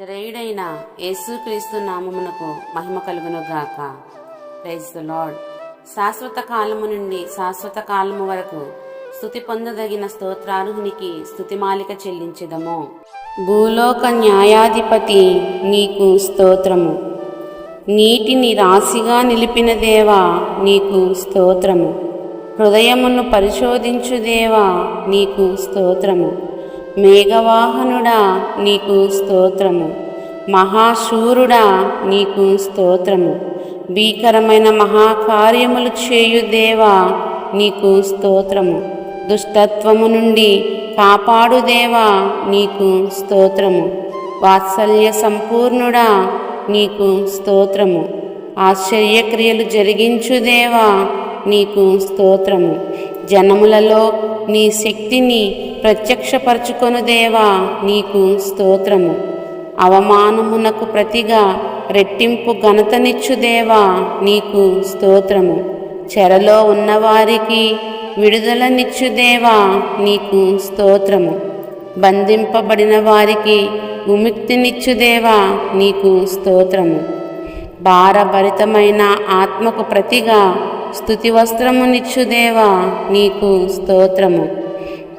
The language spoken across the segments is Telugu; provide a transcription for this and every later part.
నజరేయుడైన యేసుక్రీస్తు నామమునకు మహిమ కలుగును గాక. ప్రైజ్ ద లార్డ్ శాశ్వత కాలము నుండి శాశ్వత కాలము వరకు స్థుతి పొందదగిన స్తోత్రార్హునికి స్థుతిమాలిక చెల్లించదము. భూలోక న్యాయాధిపతి నీకు స్తోత్రము. నీటిని రాశిగా నిలిపిన దేవా నీకు స్తోత్రము. హృదయమును పరిశోధించు దేవా నీకు స్తోత్రము. మేఘవాహనుడా నీకు స్తోత్రము. మహాశూరుడా నీకు స్తోత్రము. భీకరమైన మహాకార్యములు చేయు దేవా నీకు స్తోత్రము. దుష్టత్వము నుండి కాపాడు దేవా నీకు స్తోత్రము. వాత్సల్య సంపూర్ణుడా నీకు స్తోత్రము. ఆశ్చర్యక్రియలు జరిగించు దేవా నీకు స్తోత్రము. జనములలో నీ శక్తిని ప్రత్యక్షపరచుకొను దేవా నీకు స్తోత్రము. అవమానమునకు ప్రతిగా రెట్టింపు ఘనతనిచ్చుదేవా నీకు స్తోత్రము. చెరలో ఉన్నవారికి విడుదలనిచ్చుదేవా నీకు స్తోత్రము. బంధింపబడిన వారికి విముక్తినిచ్చుదేవా నీకు స్తోత్రము. భారభరితమైన ఆత్మకు ప్రతిగా స్థుతి వస్త్రమునిచ్చు నీకు స్తోత్రము.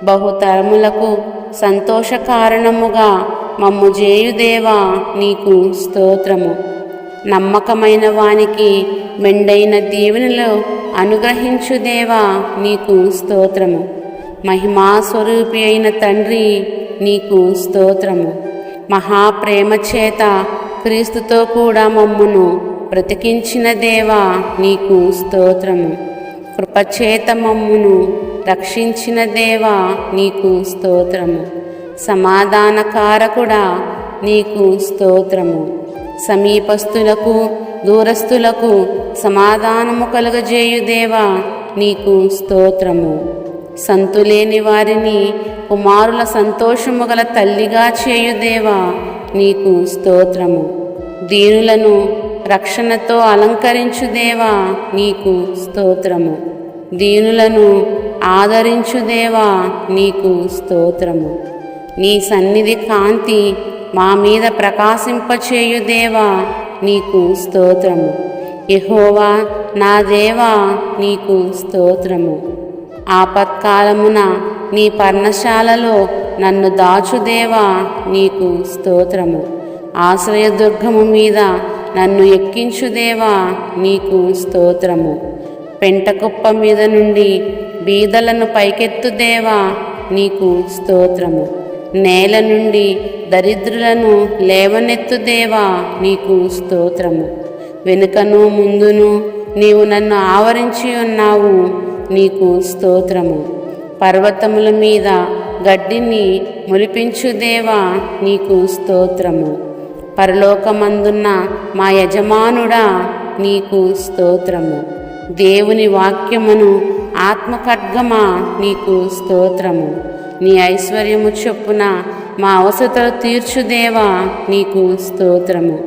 బహుతరములకు సంతోష కారణముగా మమ్ము జేయుదేవా నీకు స్తోత్రము. నమ్మకమైన వానికి మెండైన దీవెనలు అనుగ్రహించుదేవా నీకు స్తోత్రము. మహిమాస్వరూపి అయిన తండ్రి నీకు స్తోత్రము. మహాప్రేమ చేత క్రీస్తుతో కూడా మమ్మును బ్రతికించిన దేవా నీకు స్తోత్రము. కృపచేత మమ్మును రక్షించిన దేవా నీకు స్తోత్రము. సమాధానకారకుడా నీకు స్తోత్రము. సమీపస్తులకు దూరస్తులకు సమాధానము కలుగజేయు దేవా నీకు స్తోత్రము. సంతులేని వారిని కుమారుల సంతోషము గల తల్లిగా చేయుదేవా నీకు స్తోత్రము. దీనులను రక్షణతో అలంకరించు దేవా నీకు స్తోత్రము. దీనులను ఆదరించు దేవా నీకు స్తోత్రము. నీ సన్నిధి కాంతి మా మీద ప్రకాశింపచేయు దేవా నీకు స్తోత్రము. యహోవా నా దేవా నీకు స్తోత్రము. ఆపత్కాలమున నీ పర్ణశాలలో నన్ను దాచుదేవా నీకు స్తోత్రము. ఆశ్రయదుర్గము మీద నన్ను ఎక్కించుదేవా నీకు స్తోత్రము. పెంటకుప్ప మీద నుండి బీదలను పైకెత్తుదేవా నీకు స్తోత్రము. నేల నుండి దరిద్రులను లేవనెత్తుదేవా నీకు స్తోత్రము. వెనుకను ముందును నీవు నన్ను ఆవరించి ఉన్నావు నీకు స్తోత్రము. పర్వతముల మీద గడ్డిని ములిపించుదేవా నీకు స్తోత్రము. పరలోకమందున్న మా యజమానుడా నీకు స్తోత్రము. దేవుని వాక్యమును ఆత్మఖడ్గమా నీకు స్తోత్రము. నీ ఐశ్వర్యము చొప్పున మా అవసరతలు తీర్చుదేవా నీకు స్తోత్రము.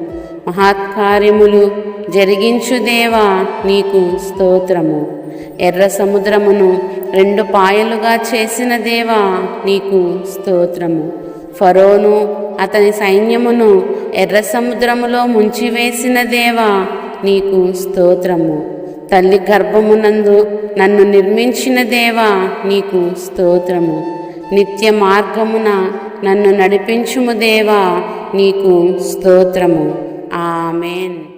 మహాత్కార్యములు జరిగించుదేవా నీకు స్తోత్రము. ఎర్ర సముద్రమును రెండు పాయలుగా చేసిన దేవా నీకు స్తోత్రము. ఫరోను అతని సైన్యమును ఎర్ర సముద్రములో ముంచివేసిన దేవా నీకు స్తోత్రము. తల్లి గర్భమునందు నన్ను నిర్మించిన దేవా నీకు స్తోత్రము. నిత్య మార్గమున నన్ను నడిపించుము దేవా నీకు స్తోత్రము. ఆమెన్.